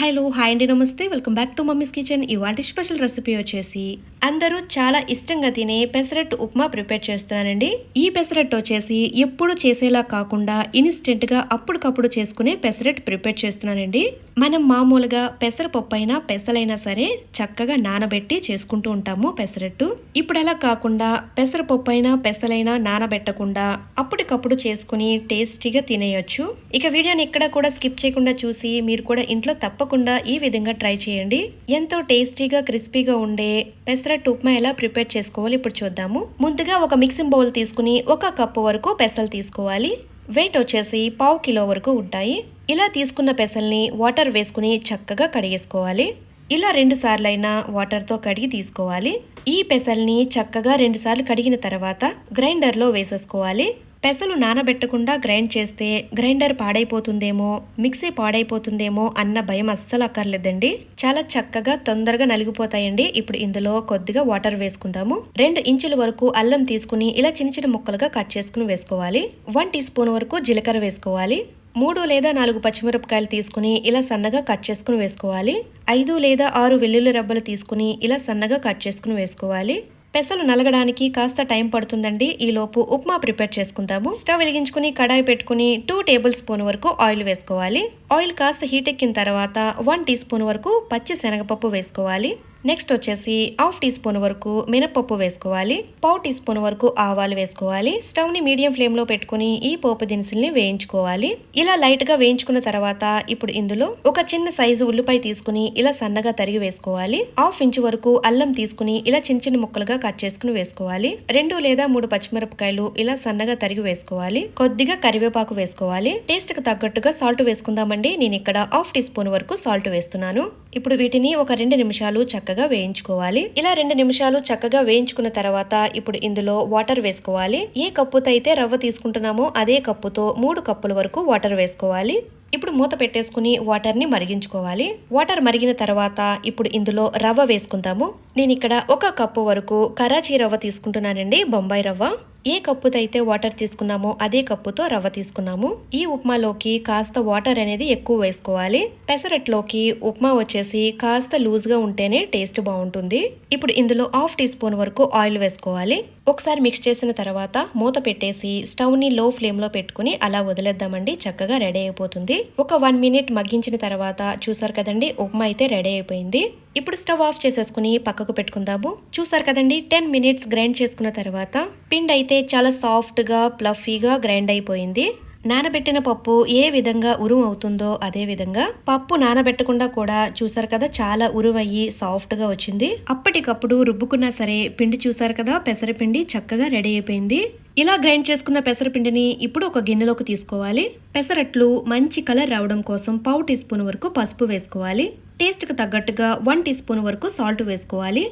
Hello hi అండి నమస్తే. Welcome back to mummy's kitchen. ఇవాటి స్పెషల్ రెసిపీ వచ్చేసి అందరూ చాలా ఇష్టంగా తినే పెసరట్టు ఉప్మా ప్రిపేర్ చేస్తున్నానండి. ఈ పెసరట్టు వచ్చేసి ఎప్పుడు చేసేలా కాకుండా ఇన్స్టెంట్గా అప్పటికప్పుడు చేసుకునే పెసరట్టు ప్రిపేర్ చేస్తున్నానండి. మనం మామూలుగా పెసరపప్పు అయినా పెసలైనా సరే చక్కగా నానబెట్టి చేసుకుంటూ ఉంటాము పెసరట్టు. ఇప్పుడు అలా కాకుండా పెసరపప్పు అయినా పెసలైనా నానబెట్టకుండా అప్పటికప్పుడు చేసుకుని టేస్టీగా తినేయొచ్చు. ఇక వీడియోని ఎక్కడ కూడా స్కిప్ చేయకుండా చూసి మీరు కూడా ఇంట్లో తప్పకుండా ఈ విధంగా ట్రై చేయండి. ఎంతో టేస్టీగా క్రిస్పీగా ఉండే పెసర పెసరట్టు ఉప్మా ఎలా ప్రిపేర్ చేసుకోవాలి ఇప్పుడు చూద్దాము. ముందుగా ఒక మిక్సింగ్ బౌల్ తీసుకుని ఒక కప్పు వరకు పెసలు తీసుకోవాలి. వెయిట్ వచ్చేసి పావు కిలో వరకు ఉంటాయి. ఇలా తీసుకున్న పెసల్ని వాటర్ వేసుకుని చక్కగా కడిగేసుకోవాలి. ఇలా రెండు సార్లైనా వాటర్తో కడిగి తీసుకోవాలి. ఈ పెసల్ని చక్కగా రెండు సార్లు కడిగిన తర్వాత గ్రైండర్లో వేసేసుకోవాలి. పెసలు నానబెట్టకుండా గ్రైండ్ చేస్తే గ్రైండర్ పాడైపోతుందేమో మిక్సీ పాడైపోతుందేమో అన్న భయం అస్సలు అక్కర్లేదండి. చాలా చక్కగా తొందరగా నలిగిపోతాయండి. ఇప్పుడు ఇందులో కొద్దిగా వాటర్ వేసుకుందాము. రెండు ఇంచుల వరకు అల్లం తీసుకుని ఇలా చిన్న చిన్న ముక్కలుగా కట్ చేసుకుని వేసుకోవాలి. వన్ టీ స్పూన్ వరకు జీలకర్ర వేసుకోవాలి. మూడు లేదా నాలుగు పచ్చిమిరపకాయలు తీసుకుని ఇలా సన్నగా కట్ చేసుకుని వేసుకోవాలి. ఐదు లేదా ఆరు వెల్లుల్లి రబ్బలు తీసుకుని ఇలా సన్నగా కట్ చేసుకుని వేసుకోవాలి. పెసలు నలగడానికి కాస్త టైం పడుతుందండి. ఈలోపు ఉప్మా ప్రిపేర్ చేసుకుందాము. స్టవ్ వెలిగించుకుని కడాయి పెట్టుకుని టూ టేబుల్ స్పూన్ వరకు ఆయిల్ వేసుకోవాలి. ఆయిల్ కాస్త హీట్ ఎక్కిన తర్వాత వన్ టీ స్పూన్ వరకు పచ్చి శనగపప్పు వేసుకోవాలి. నెక్స్ట్ వచ్చేసి హాఫ్ టీ స్పూన్ వరకు మినపప్పు వేసుకోవాలి. పావు టీ స్పూన్ వరకు ఆవాలు వేసుకోవాలి. స్టవ్ని మీడియం ఫ్లేమ్లో పెట్టుకుని ఈ పోపు దినుసుల్ని వేయించుకోవాలి. ఇలా లైట్గా వేయించుకున్న తర్వాత ఇప్పుడు ఇందులో ఒక చిన్న సైజు ఉల్లిపాయ తీసుకుని ఇలా సన్నగా తరిగి వేసుకోవాలి. హాఫ్ ఇంచ్ వరకు అల్లం తీసుకుని ఇలా చిన్న చిన్న ముక్కలుగా కట్ చేసుకుని వేసుకోవాలి. రెండు లేదా మూడు పచ్చిమిరపకాయలు ఇలా సన్నగా తరిగి వేసుకోవాలి. కొద్దిగా కరివేపాకు వేసుకోవాలి. టేస్ట్కి తగ్గట్టుగా సాల్ట్ వేసుకుందామండి. నేను ఇక్కడ హాఫ్ టీ స్పూన్ వరకు సాల్ట్ వేస్తున్నాను. ఇప్పుడు వీటిని ఒక రెండు నిమిషాలు చక్కగా వేయించుకోవాలి. ఇలా రెండు నిమిషాలు చక్కగా వేయించుకున్న తర్వాత ఇప్పుడు ఇందులో వాటర్ వేసుకోవాలి. ఏ కప్పుతో అయితే రవ్వ తీసుకుంటున్నామో అదే కప్పుతో మూడు కప్పుల వరకు వాటర్ వేసుకోవాలి. ఇప్పుడు మూత పెట్టేసుకుని వాటర్ని మరిగించుకోవాలి. వాటర్ మరిగిన తర్వాత ఇప్పుడు ఇందులో రవ్వ వేసుకుందాము. నేను ఇక్కడ ఒక కప్పు వరకు కరాచీ రవ్వ తీసుకుంటున్నానండి బొంబాయి రవ్వ. ఏ కప్పుతో అయితే వాటర్ తీసుకున్నామో అదే కప్పుతో రవ్వ తీసుకున్నాము. ఈ ఉప్మాలోకి కాస్త వాటర్ అనేది ఎక్కువ వేసుకోవాలి. పెసరట్లోకి ఉప్మా వచ్చేసి కాస్త లూజ్గా ఉంటేనే టేస్ట్ బాగుంటుంది. ఇప్పుడు ఇందులో హాఫ్ టీ స్పూన్ వరకు ఆయిల్ వేసుకోవాలి. ఒకసారి మిక్స్ చేసిన తర్వాత మూత పెట్టేసి స్టవ్ని లో ఫ్లేమ్లో పెట్టుకుని అలా వదిలేద్దామండి చక్కగా రెడీ అయిపోతుంది. ఒక వన్ మినిట్ మగ్గించిన తర్వాత చూసారు కదండి ఉప్మా అయితే రెడీ అయిపోయింది. ఇప్పుడు స్టవ్ ఆఫ్ చేసేసుకుని పక్కకు పెట్టుకుందాము. చూసారు కదండి టెన్ మినిట్స్ గ్రైండ్ చేసుకున్న తర్వాత పిండి అయితే చాలా సాఫ్ట్గా ప్లఫీగా గ్రైండ్ అయిపోయింది. నానబెట్టిన పప్పు ఏ విధంగా ఉరుము అవుతుందో అదే విధంగా పప్పు నానబెట్టకుండా కూడా చూసారు కదా చాలా ఉరువయ్యి సాఫ్ట్గా వచ్చింది. అప్పటికప్పుడు రుబ్బుకున్నా సరే పిండి చూసారు కదా పెసరపిండి చక్కగా రెడీ అయిపోయింది. ఇలా గ్రైండ్ చేసుకున్న పెసరపిండిని ఇప్పుడు ఒక గిన్నెలోకి తీసుకోవాలి. పెసరట్లు మంచి కలర్ రావడం కోసం పావు టీ స్పూన్ వరకు పసుపు వేసుకోవాలి. టేస్ట్కి తగ్గట్టుగా వన్ టీ స్పూన్ వరకు సాల్ట్ వేసుకోవాలి.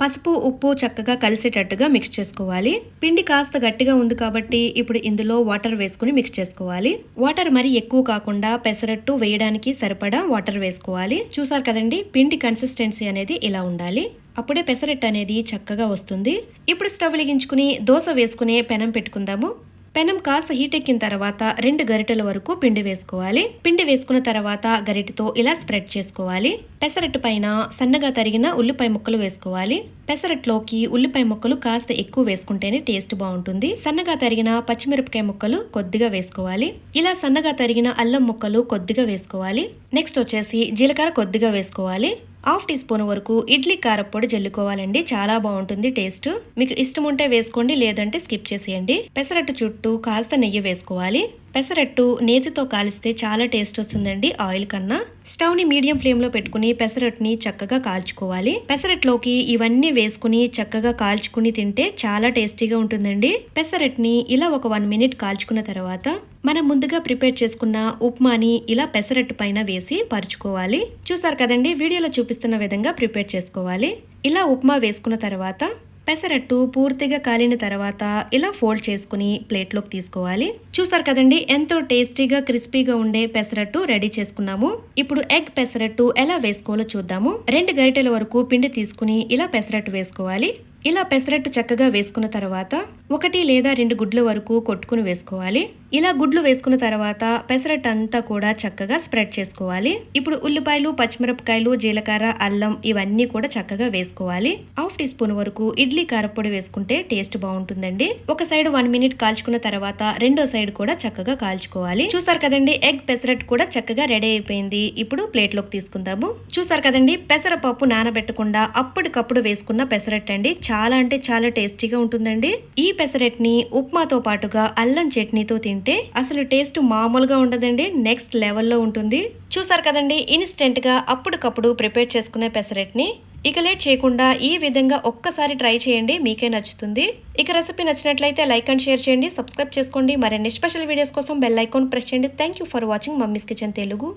పసుపు ఉప్పు చక్కగా కలిసేటట్టుగా మిక్స్ చేసుకోవాలి. పిండి కాస్త గట్టిగా ఉంది కాబట్టి ఇప్పుడు ఇందులో వాటర్ వేసుకుని మిక్స్ చేసుకోవాలి. వాటర్ మరి ఎక్కువ కాకుండా పెసరట్టు వేయడానికి సరిపడా వాటర్ వేసుకోవాలి. చూసారు కదండి పిండి కన్సిస్టెన్సీ అనేది ఇలా ఉండాలి. అప్పుడే పెసరట్టు అనేది చక్కగా వస్తుంది. ఇప్పుడు స్టవ్ వెలిగించుకుని దోశ వేసుకునే పెనం పెట్టుకుందాము. పెనం కాస్త హీట్ ఎక్కిన తర్వాత రెండు గరిటెల వరకు పిండి వేసుకోవాలి. పిండి వేసుకున్న తర్వాత గరిటెతో ఇలా స్ప్రెడ్ చేసుకోవాలి. పెసరట్టు పైన సన్నగా తరిగిన ఉల్లిపాయ ముక్కలు వేసుకోవాలి. పెసరట్లోకి ఉల్లిపాయ ముక్కలు కాస్త ఎక్కువ వేసుకుంటేనే టేస్ట్ బాగుంటుంది. సన్నగా తరిగిన పచ్చిమిరపకాయ ముక్కలు కొద్దిగా వేసుకోవాలి. ఇలా సన్నగా తరిగిన అల్లం ముక్కలు కొద్దిగా వేసుకోవాలి. నెక్స్ట్ వచ్చేసి జీలకర్ర కొద్దిగా వేసుకోవాలి. హాఫ్ టీ స్పూన్ వరకు ఇడ్లీ కారపొడి జల్లుకోవాలండి. చాలా బాగుంటుంది టేస్ట్. మీకు ఇష్టం ఉంటే వేసుకోండి లేదంటే స్కిప్ చేసేయండి. పెసరట్టు చుట్టూ కాస్త నెయ్యి వేసుకోవాలి. పెసరట్టు నేతితో కాలిస్తే చాలా టేస్ట్ వస్తుందండి ఆయిల్ కన్నా. స్టవ్ని మీడియం ఫ్లేమ్లో పెట్టుకుని పెసరట్టుని చక్కగా కాల్చుకోవాలి. పెసరట్లోకి ఇవన్నీ వేసుకుని చక్కగా కాల్చుకుని తింటే చాలా టేస్టీగా ఉంటుందండి. పెసరట్ని ఇలా ఒక వన్ మినిట్ కాల్చుకున్న తర్వాత మనం ముందుగా ప్రిపేర్ చేసుకున్న ఉప్మాని ఇలా పెసరట్టు పైన వేసి పరుచుకోవాలి. చూసారు కదండి వీడియోలో చూపిస్తున్న విధంగా ప్రిపేర్ చేసుకోవాలి. ఇలా ఉప్మా వేసుకున్న తర్వాత పెసరట్టు పూర్తిగా కాలిన తర్వాత ఇలా ఫోల్డ్ చేసుకుని ప్లేట్లోకి తీసుకోవాలి. చూసారు కదండి ఎంతో టేస్టీగా క్రిస్పీగా ఉండే పెసరట్టు రెడీ చేసుకున్నాము. ఇప్పుడు ఎగ్ పెసరట్టు ఎలా వేసుకోవాలో చూద్దాము. రెండు గరిటెల వరకు పిండి తీసుకుని ఇలా పెసరట్టు వేసుకోవాలి. ఇలా పెసరట్టు చక్కగా వేసుకున్న తర్వాత ఒకటి లేదా రెండు గుడ్ల వరకు కొట్టుకుని వేసుకోవాలి. ఇలా గుడ్లు వేసుకున్న తర్వాత పెసరట్ అంతా కూడా చక్కగా స్ప్రెడ్ చేసుకోవాలి. ఇప్పుడు ఉల్లిపాయలు పచ్చిమిరపకాయలు జీలకర్ర అల్లం ఇవన్నీ కూడా చక్కగా వేసుకోవాలి. హాఫ్ టీ స్పూన్ వరకు ఇడ్లీ కారపొడి వేసుకుంటే టేస్ట్ బాగుంటుందండి. ఒక సైడ్ వన్ మినిట్ కాల్చుకున్న తర్వాత రెండో సైడ్ కూడా చక్కగా కాల్చుకోవాలి. చూసారు కదండి ఎగ్ పెసరట్ కూడా చక్కగా రెడీ అయిపోయింది. ఇప్పుడు ప్లేట్లోకి తీసుకుందాము. చూసారు కదండి పెసరపప్పు నానబెట్టకుండా అప్పటికప్పుడు వేసుకున్న పెసరట్ అండి చాలా అంటే చాలా టేస్టీగా ఉంటుందండి. ఈ పెసరెట్ని ఉప్మాతో పాటుగా అల్లం చట్నీతో తింటే అసలు టేస్ట్ మామూలుగా ఉండదండి నెక్స్ట్ లెవెల్లో ఉంటుంది. చూసారు కదండి ఇన్స్టెంట్గా అప్పటికప్పుడు ప్రిపేర్ చేసుకునే పెసరెట్ని. ఇక లేట్ చేయకుండా ఈ విధంగా ఒక్కసారి ట్రై చేయండి మీకే నచ్చుతుంది. ఇక రెసిపీ నచ్చినట్లయితే లైక్ అండ్ షేర్ చేయండి సబ్స్క్రైబ్ చేసుకోండి. మరిన్ని స్పెషల్ వీడియోస్ కోసం బెల్ ఐకాన్ ప్రెస్ చేయండి. Thank you for watching mummy's kitchen Telugu.